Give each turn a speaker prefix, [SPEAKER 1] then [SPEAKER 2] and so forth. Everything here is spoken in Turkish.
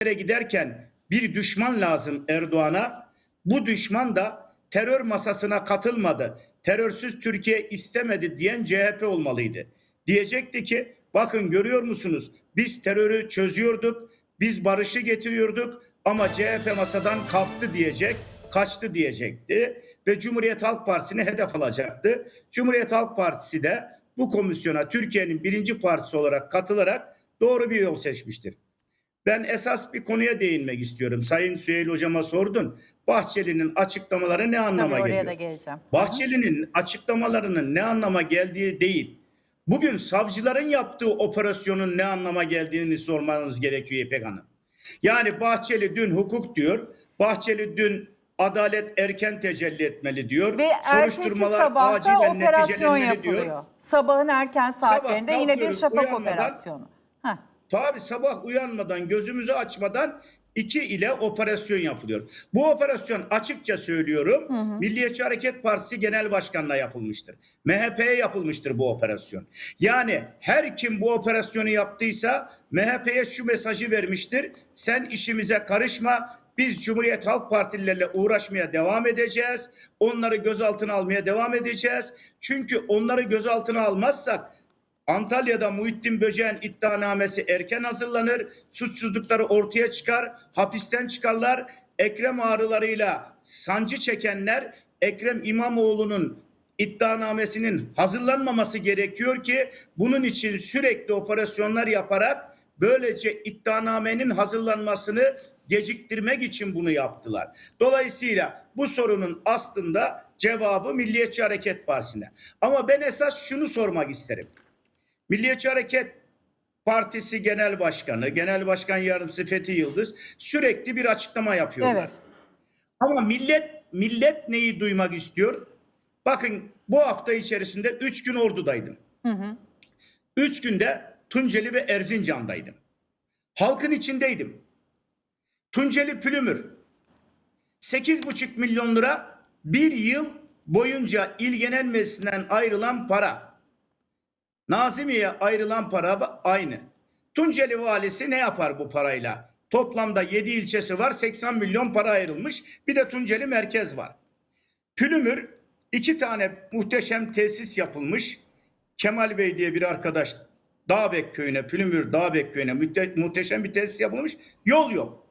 [SPEAKER 1] yere giderken bir düşman lazım Erdoğan'a. Bu düşman da terör masasına katılmadı. Terörsüz Türkiye istemedi diyen CHP olmalıydı. Diyecekti ki bakın görüyor musunuz biz terörü çözüyorduk, biz barışı getiriyorduk ama CHP masadan kalktı diyecek, kaçtı diyecekti ve Cumhuriyet Halk Partisi'ni hedef alacaktı. Cumhuriyet Halk Partisi de bu komisyona Türkiye'nin birinci partisi olarak katılarak doğru bir yol seçmiştir. Ben esas bir konuya değinmek istiyorum. Sayın Süheyl Hocama sordun. Bahçeli'nin açıklamaları ne anlama
[SPEAKER 2] Tabii oraya
[SPEAKER 1] geliyor?
[SPEAKER 2] da geleceğim.
[SPEAKER 1] Bahçeli'nin açıklamalarının ne anlama geldiği değil. Bugün savcıların yaptığı operasyonun ne anlama geldiğini sormanız gerekiyor İpek Hanım. Yani Bahçeli dün hukuk diyor. Bahçeli dün adalet erken tecelli etmeli diyor.
[SPEAKER 2] Ve ertesi sabahta operasyon
[SPEAKER 1] neticelenmeli
[SPEAKER 2] yapılıyor. Sabahın erken saatlerinde yine bir şafak operasyonu. Heh.
[SPEAKER 1] Tabii sabah uyanmadan gözümüzü açmadan iki ile operasyon yapılıyor. Bu operasyon açıkça söylüyorum Milliyetçi Hareket Partisi Genel Başkanı'na yapılmıştır. MHP'ye yapılmıştır bu operasyon. Yani her kim bu operasyonu yaptıysa MHP'ye şu mesajı vermiştir. Sen işimize karışma. Biz Cumhuriyet Halk Partililerle uğraşmaya devam edeceğiz. Onları gözaltına almaya devam edeceğiz. Çünkü onları gözaltına almazsak Antalya'da Muhittin Böceğin iddianamesi erken hazırlanır, suçsuzlukları ortaya çıkar, hapisten çıkarlar. Ekrem ağrılarıyla sancı çekenler Ekrem İmamoğlu'nun iddianamesinin hazırlanmaması gerekiyor ki bunun için sürekli operasyonlar yaparak böylece iddianamenin hazırlanmasını geciktirmek için bunu yaptılar. Dolayısıyla bu sorunun aslında cevabı Milliyetçi Hareket Partisi'ne. Ama ben esas şunu sormak isterim. Milliyetçi Hareket Partisi Genel Başkanı, Genel Başkan Yardımcısı Fethi Yıldız sürekli bir açıklama yapıyorlar.
[SPEAKER 2] Evet.
[SPEAKER 1] Ama millet millet neyi duymak istiyor? Bakın bu hafta içerisinde üç gün ordudaydım. Üç günde Tunceli ve Erzincan'daydım. Halkın içindeydim. Tunceli Pülümür 8,5 milyon lira bir yıl boyunca il genel meclisinden ayrılan para. Nazimiye ayrılan para aynı. Tunceli valisi ne yapar bu parayla? Toplamda 7 ilçesi var 80 milyon para ayrılmış. Bir de Tunceli merkez var. Pülümür iki tane muhteşem tesis yapılmış. Kemal Bey diye bir arkadaş Dağbek köyüne, Pülümür Dağbek köyüne muhteşem bir tesis yapılmış. Yol yok.